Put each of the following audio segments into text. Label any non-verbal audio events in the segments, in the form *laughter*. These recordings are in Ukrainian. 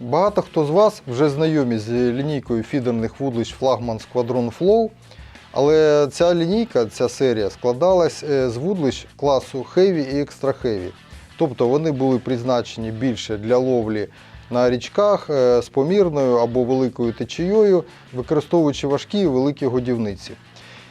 Багато хто з вас вже знайомі з лінійкою фідерних вудлищ флагман Squadron Flow, але ця лінійка, ця серія складалась е, з вудлищ класу Heavy і Extra Heavy. Тобто вони були призначені більше для ловлі на річках е, з помірною або великою течією, використовуючи важкі і великі годівниці.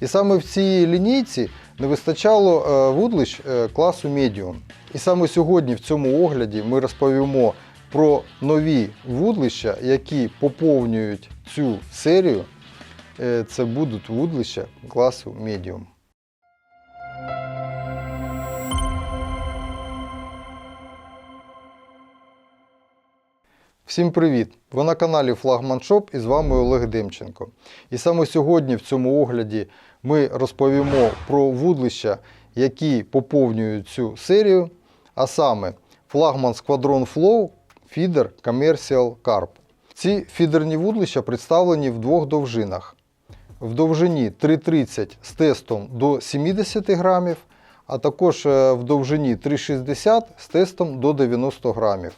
І саме в цій лінійці не вистачало е, вудлищ класу Medium. І саме сьогодні в цьому огляді ми розповімо про нові вудлища, які поповнюють цю серію. Е, Це будуть вудлища класу Medium. Всім привіт! Ви на каналі Флагман Шоп і з вами Олег Демченко. І саме сьогодні в цьому огляді ми розповімо про вудлища, які поповнюють цю серію, а саме флагман Squadron Flow Feeder Commercial Carp. Ці фідерні вудлища представлені в двох довжинах. В довжині 3,30 з тестом до 70 грамів, а також е, в довжині 3,60 з тестом до 90 грамів.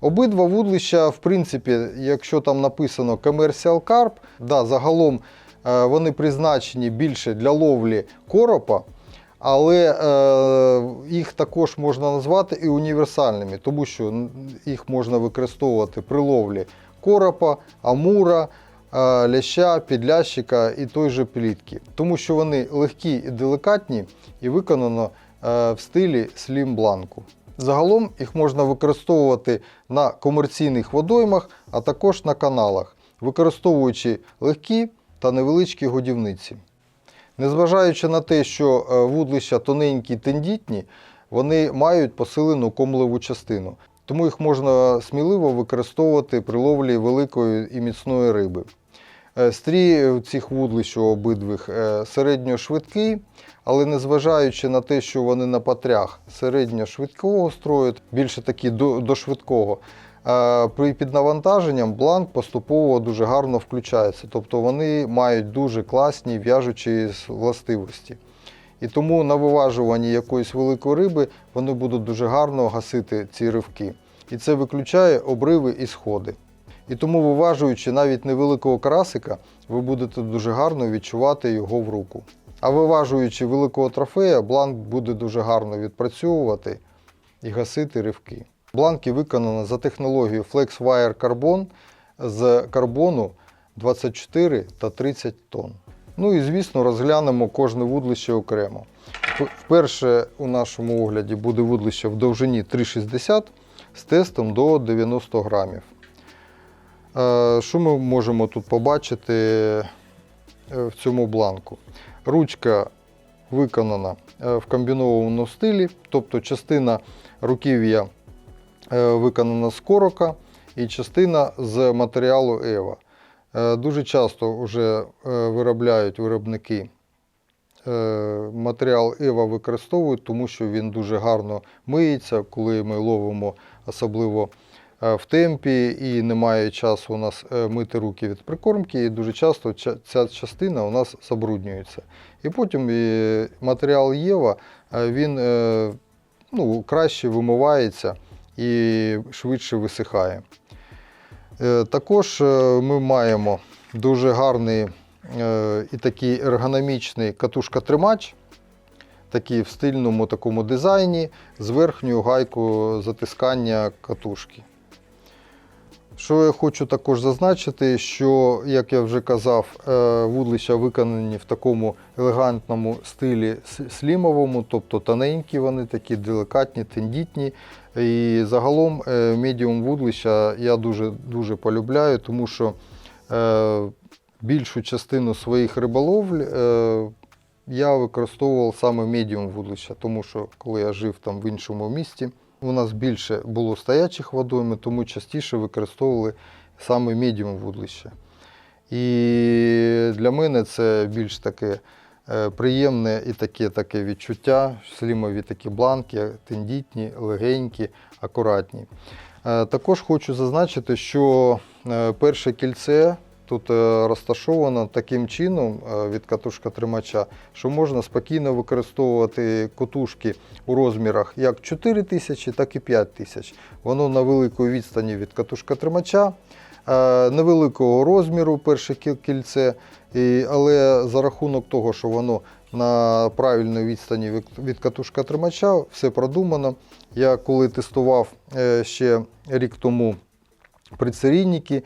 Обидва вудлища, в принципі, якщо там написано Commercial Carp, да, загалом е, вони призначені більше для ловлі коропа, але е, їх також можна назвати і універсальними, тому що їх можна використовувати при ловлі коропа, амура, е, ляща, підлящика і той же плітки. Тому що вони легкі і делікатні і виконано е, в стилі Slim бланку. Загалом їх можна використовувати на комерційних водоймах, а також на каналах, використовуючи легкі та невеличкі годівниці. Незважаючи на те, що е, вудлища тоненькі тендітні, вони мають посилену комлеву частину, тому їх можна сміливо використовувати при ловлі великої і міцної риби. Е, Стрій цих вудлищ обидвих е, середньошвидкий, але незважаючи на те, що вони на патрях середньошвидкого строю, більше такі до, до швидкого, при піднавантаженням бланк поступово дуже гарно включається. Тобто вони мають дуже класні в'яжучі властивості. І тому на виважуванні якоїсь великої риби вони будуть дуже гарно гасити ці ривки. І це виключає обриви і сходи. І тому, виважуючи навіть невеликого карасика, ви будете дуже гарно відчувати його в руку. А виважуючи великого трофея, бланк буде дуже гарно відпрацьовувати і гасити ривки. Бланки виконано за технологією FlexWire Carbon з карбону 24 та 30 тонн. Ну і звісно, розглянемо кожне вудлище окремо. Вперше у нашому огляді буде вудлище в довжині 3,60 з тестом до 90 грамів. Е, Що ми можемо тут побачити е, в цьому бланку? Ручка виконана е, в комбінованому стилі, тобто частина руків'я виконана з корока і частина з матеріалу Ева. Е, Дуже часто вже е, виробляють виробники е, матеріал Ева використовують, тому що він дуже гарно миється, коли ми ловимо особливо е, в темпі і немає часу у нас е, мити руки від прикормки, і дуже часто ця частина у нас забруднюється. І потім е, матеріал Єва е, він е, ну, краще вимивається і швидше висихає. Е, Також е, ми маємо дуже гарний е, і такий ергономічний катушка-тримач, такий в стильному такому дизайні з верхньою гайкою затискання катушки. Що я хочу також зазначити, що, як я вже казав, е, вудлища виконані в такому елегантному стилі слімовому, тобто тоненькі вони такі делікатні, тендітні. І загалом е, медіум вудлища я дуже, дуже полюбляю, тому що е, більшу частину своїх риболовль я використовував саме медіум вудлища, тому що коли я жив там в іншому місті, у нас більше було стоячих водойм, тому частіше використовували саме медіум вудлище. І для мене це більш таке е, приємне і таке, таке відчуття. Слімові такі бланки, тендітні, легенькі, акуратні. Е, Також хочу зазначити, що е, перше кільце тут е, розташовано таким чином е, від катушка тримача, що можна спокійно використовувати котушки у розмірах як 4 тисячі, так і 5 тисяч. Воно на великій відстані від катушка тримача, е, невеликого розміру перше кільце, але за рахунок того, що воно на правильній відстані від- від катушка тримача, все продумано. Я коли тестував ще рік тому прицерійники,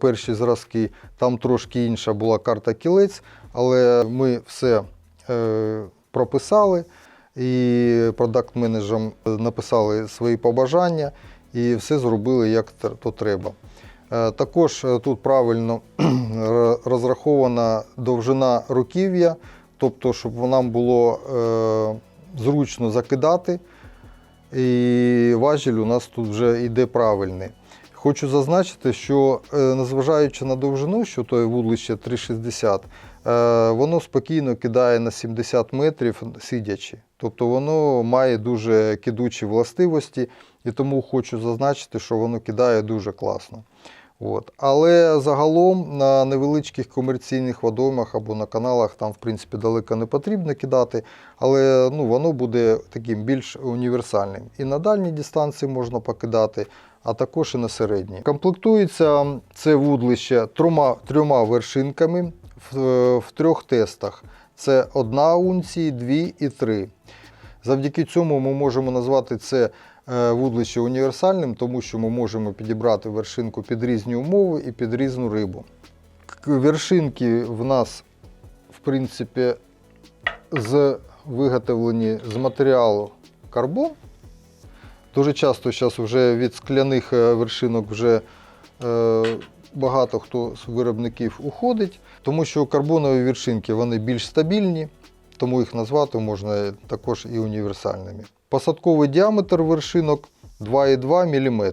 перші зразки, там трошки інша була карта кілець, але ми все е, прописали і продакт-менеджерам написали свої побажання і все зробили як то треба. Е, Також е, тут правильно *clears throat* розрахована довжина руків'я, тобто, щоб нам було е, зручно закидати. І важіль у нас тут вже йде правильний. Хочу зазначити, що е, незважаючи на довжину, що то є вудлище 3,60, е, воно спокійно кидає на 70 метрів сидячи. Тобто воно має дуже кидучі властивості, і тому хочу зазначити, що воно кидає дуже класно. От. Але загалом на невеличких комерційних водоймах або на каналах там, в принципі, далеко не потрібно кидати, але ну, воно буде таким більш універсальним. І на дальній дистанції можна покидати, а також і на середній. Комплектується це вудлище трьома, трьома вершинками в, в трьох тестах. Це одна унції, дві і три. Завдяки цьому ми можемо назвати це е, вудлище універсальним, тому що ми можемо підібрати вершинку під різні умови і під різну рибу. Вершинки в нас, в принципі, з виготовлені з матеріалу карбон. Дуже часто зараз вже від скляних е, вершинок вже е, багато хто з виробників уходить, тому що карбонові вершинки вони більш стабільні, тому їх назвати можна також і універсальними. Посадковий діаметр вершинок 2,2 мм.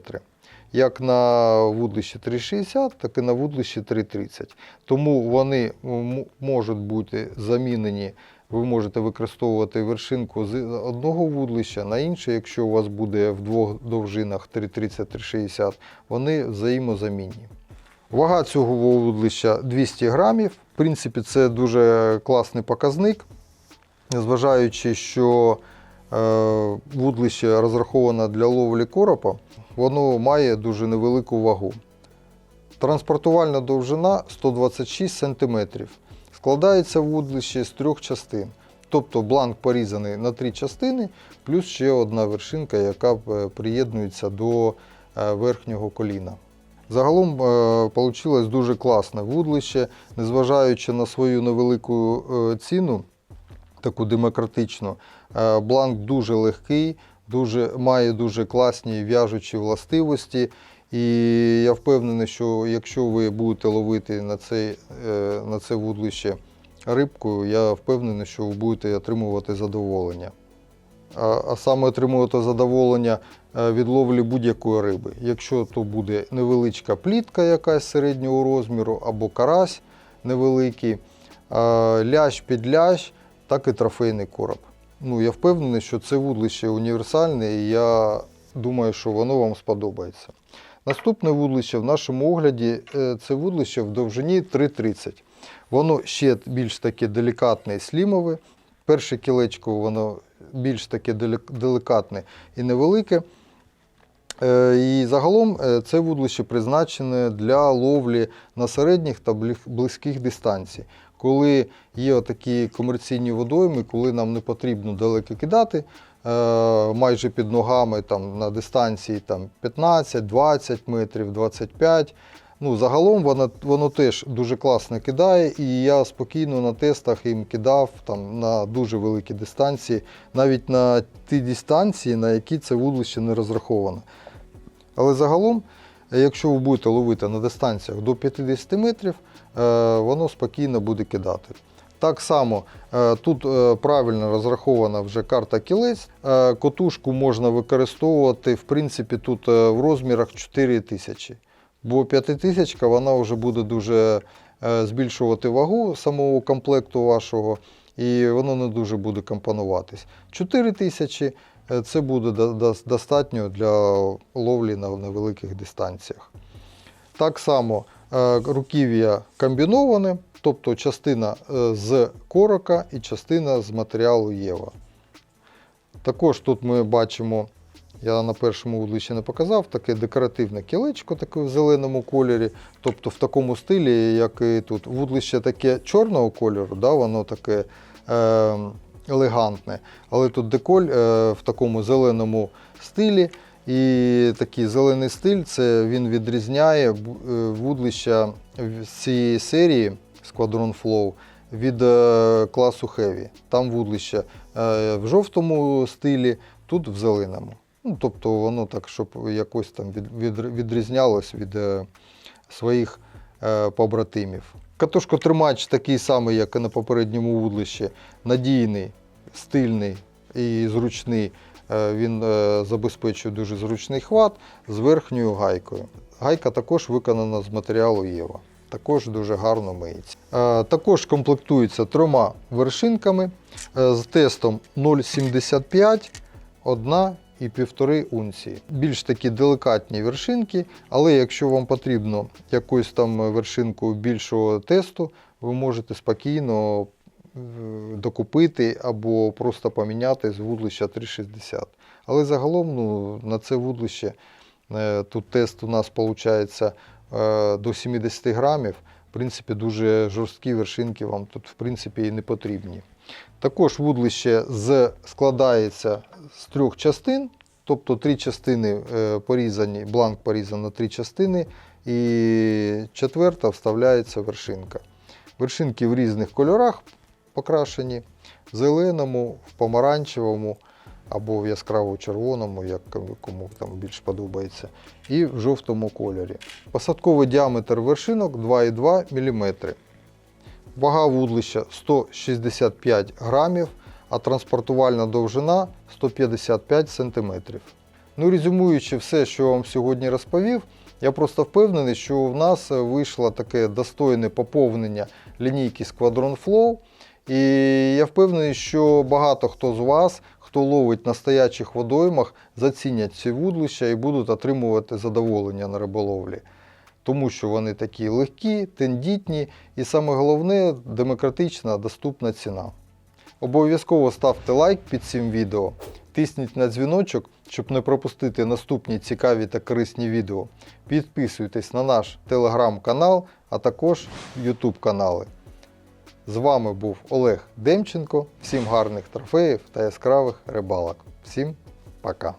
Як на вудлищі 3,60, так і на вудлищі 3,30. Тому вони можуть бути замінені. Ви можете використовувати вершинку з одного вудлища на інше, якщо у вас буде в двох довжинах 3,30-3,60, вони взаємозамінні. Вага цього вудлища 200 грамів. В принципі, це дуже класний показник, зважаючи, що е, вудлище розраховане для ловлі коропа, воно має дуже невелику вагу. Транспортувальна довжина 126 см. Складається вудлище з трьох частин. Тобто бланк порізаний на три частини, плюс ще одна вершинка, яка е, приєднується до е, верхнього коліна. Загалом вийшло дуже класне вудлище, незважаючи на свою невелику е, ціну, таку демократичну, е, бланк дуже легкий, дуже, має дуже класні в'яжучі властивості. І я впевнений, що якщо ви будете ловити на, цей, е, на це вудлище рибку, я впевнений, що ви будете отримувати задоволення. А, а саме отримувати задоволення е, від ловлі будь-якої риби. Якщо то буде невеличка плітка якась середнього розміру або карась невеликий, е, лящ під лящ, так і трофейний короб. Ну, я впевнений, що це вудлище універсальне, і я думаю, що воно вам сподобається. Наступне вудлище в нашому огляді е, це вудлище в довжині 3,30. Воно ще більш таке делікатне і слімове. Перше кілечко воно більш таке делік- делікатне і невелике. Е, І загалом е, це вудлище призначене для ловлі на середніх та близьких дистанцій. Коли є такі комерційні водойми, коли нам не потрібно далеко кидати, майже під ногами там, на дистанції там, 15-20 метрів, 25. Ну, загалом воно, воно теж дуже класно кидає, і я спокійно на тестах їм кидав там, на дуже великі дистанції, навіть на ті дистанції, на які це вудлище не розраховано. Але загалом, е, якщо ви будете ловити на дистанціях до 50 метрів, е, воно спокійно буде кидати. Так само е, тут е, правильно розрахована вже карта кілець. Е, Котушку можна використовувати в принципі тут в розмірах 4000. Бо 5000 вона вже буде дуже збільшувати вагу самого комплекту вашого, і воно не дуже буде компонуватись. 4000 е, це буде до- до- достатньо для ловлі на невеликих дистанціях. Так само Руків'я комбіноване, тобто частина е, з корока і частина з матеріалу Єва. Також тут ми бачимо, я на першому вудлищі не показав, таке декоративне кілечко таке в зеленому кольорі, тобто в такому стилі, як і тут. Вудлище таке чорного кольору, да, воно таке е, елегантне, але тут деколь е, в такому зеленому стилі. І такий зелений стиль це він відрізняє е, вудлища з цієї серії Squadron Flow від е, класу Heavy. Там вудлище е, в жовтому стилі, тут в зеленому. Ну, тобто воно так, щоб якось там від, від, відрізнялось від е, своїх побратимів. Катушкотримач такий самий, як і на попередньому вудлищі, надійний, стильний і зручний. Він забезпечує дуже зручний хват з верхньою гайкою. Гайка також виконана з матеріалу Єва. Також дуже гарно миється. Е, Також комплектується трьома вершинками е, з тестом 0,75, 1 і 1,5 унції. Більш такі делікатні вершинки, але якщо вам потрібно якусь там вершинку більшого тесту, ви можете спокійно е, докупити або просто поміняти з вудлища 360. Але загалом ну, на це вудлище тут тест у нас виходить до 70 грамів. В принципі, дуже жорсткі вершинки вам тут в принципі і не потрібні. Також вудлище з, складається з трьох частин, тобто три частини е, порізані, бланк порізаний на три частини, і четверта вставляється вершинка. Вершинки в різних кольорах покрашені: в зеленому, в помаранчевому або в яскраво червоному, як кому там більш подобається, і в жовтому кольорі. Посадковий діаметр вершинок 2,2 мм. Вага вудлища 165 грамів, а транспортувальна довжина 155 см. Ну, резюмуючи все, що я вам сьогодні розповів, я просто впевнений, що в нас вийшло таке достойне поповнення лінійки Squadron Flow. І я впевнений, що багато хто з вас, хто ловить на стоячих водоймах, зацінять ці вудлища і будуть отримувати задоволення на риболовлі. Тому що вони такі легкі, тендітні і саме головне демократична доступна ціна. Обов'язково ставте лайк під цим відео, тисніть на дзвіночок, щоб не пропустити наступні цікаві та корисні відео. Підписуйтесь на наш телеграм-канал, а також YouTube канали. З вами був Олег Демченко. Всім гарних трофеїв та яскравих рибалок. Всім пока!